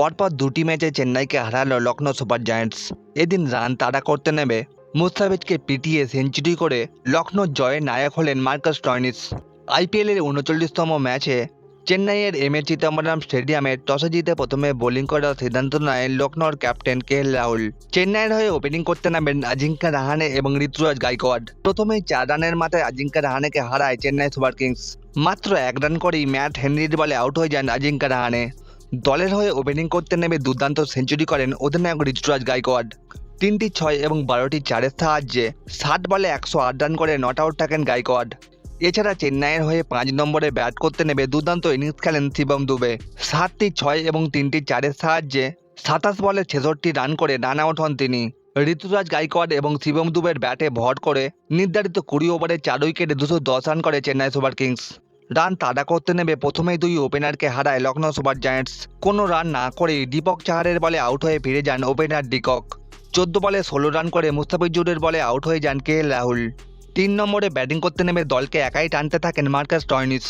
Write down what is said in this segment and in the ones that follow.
পরপর দুটি ম্যাচে চেন্নাইকে হারালো লখনৌ সুপার জায়ান্টস। এদিন রান তাড়া করতে নেবে মুস্তাফিজকে পিটিয়ে সেঞ্চুরি করে লখনৌ জয়ের নায়ক হলেন মার্কাস টয়নিস। আইপিএলের উনচল্লিশতম ম্যাচে চেন্নাইয়ের এম এ চিদম্বরম স্টেডিয়ামে টসে জিতে প্রথমে বোলিং করার সিদ্ধান্ত নেয় লখনৌর ক্যাপ্টেন কে এল রাহুল। চেন্নাইয়ের হয়ে ওপেনিং করতে নামেন আজিঙ্কা রাহানে এবং ঋতুরাজ গাইকোয়াড। প্রথমেই চার রানের মাথায় আজিঙ্কা রাহানেকে হারায় চেন্নাই সুপার কিংস। মাত্র এক রান করেই ম্যাট হেনরির বলে আউট হয়ে যান আজিঙ্কা রাহানে। দলের হয়ে ওপেনিং করতে নেমে দুর্দান্ত সেঞ্চুরি করেন অধিনায়ক ঋতুরাজ গাইকোয়াড। তিনটি ছয় এবং বারোটি চারের সাহায্যে ষাট বলে একশো আট রান করে নট আউট থাকেন গাইকোয়াড। এছাড়া চেন্নাইয়ের হয়ে পাঁচ নম্বরে ব্যাট করতে নেমে দুর্দান্ত ইনিংস খেলেন শিবম দুবে। সাতটি ছয় এবং তিনটি চারের সাহায্যে সাতাশ বলে ছেষট্টি রান করে রান আউট হন তিনি। ঋতুরাজ গাইকোয়াড এবং শিবম দুবের ব্যাটে ভর করে নির্ধারিত কুড়ি ওভারে চার উইকেটে দুশো দশ রান করে চেন্নাই সুপার কিংস। রান তাড়া করতে নেমে প্রথমেই দুই ওপেনারকে হারায় লখনৌ সুপার জায়ান্টস। কোনো রান না করেই দীপক চাহারের বলে আউট হয়ে ফিরে যান ওপেনার ডিকক চোদ্দ বলে ষোলো রান করে মুস্তাফিজুরের বলে আউট হয়ে যান কে রাহুল। তিন নম্বরে ব্যাটিং করতে নেমে দলকে একাই টানতে থাকেন মার্কাস টয়নিস।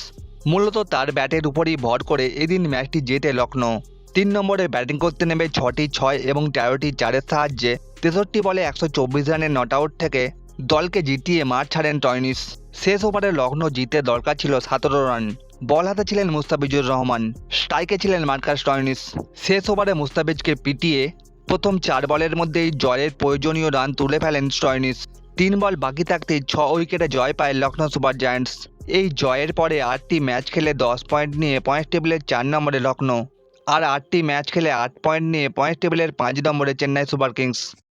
মূলত তার ব্যাটের উপরই ভর করে এদিন ম্যাচটি জেতে লখনৌ। তিন নম্বরে ব্যাটিং করতে নেমে ছটি ছয় এবং তেরোটি চারের সাহায্যে তেষট্টি বলে একশো চব্বিশ রানের নট আউট থেকে দলকে জিতিয়ে মাঠ ছাড়েন টয়নিস। শেষ ওভারে লখনৌ জিতে দরকার ছিল সতেরো রান। বল হাতে ছিলেন মুস্তাফিজুর রহমান, স্ট্রাইকে ছিলেন মার্কাস টয়নিস। শেষ ওভারে মুস্তাফিজকে পিটিয়ে প্রথম চার বলের মধ্যেই জয়ের প্রয়োজনীয় রান তুলে ফেলেন স্টয়নিস তিন বল বাকি থাকতেই ছ উইকেটে জয় পায় লখনৌ সুপার জায়ান্টস। এই জয়ের পরে আটটি ম্যাচ খেলে দশ পয়েন্ট নিয়ে পয়েন্ট টেবিলের চার নম্বরে লখনৌ আর আটটি ম্যাচ খেলে আট পয়েন্ট নিয়ে পয়েন্ট টেবিলের পাঁচ নম্বরে চেন্নাই সুপার কিংস।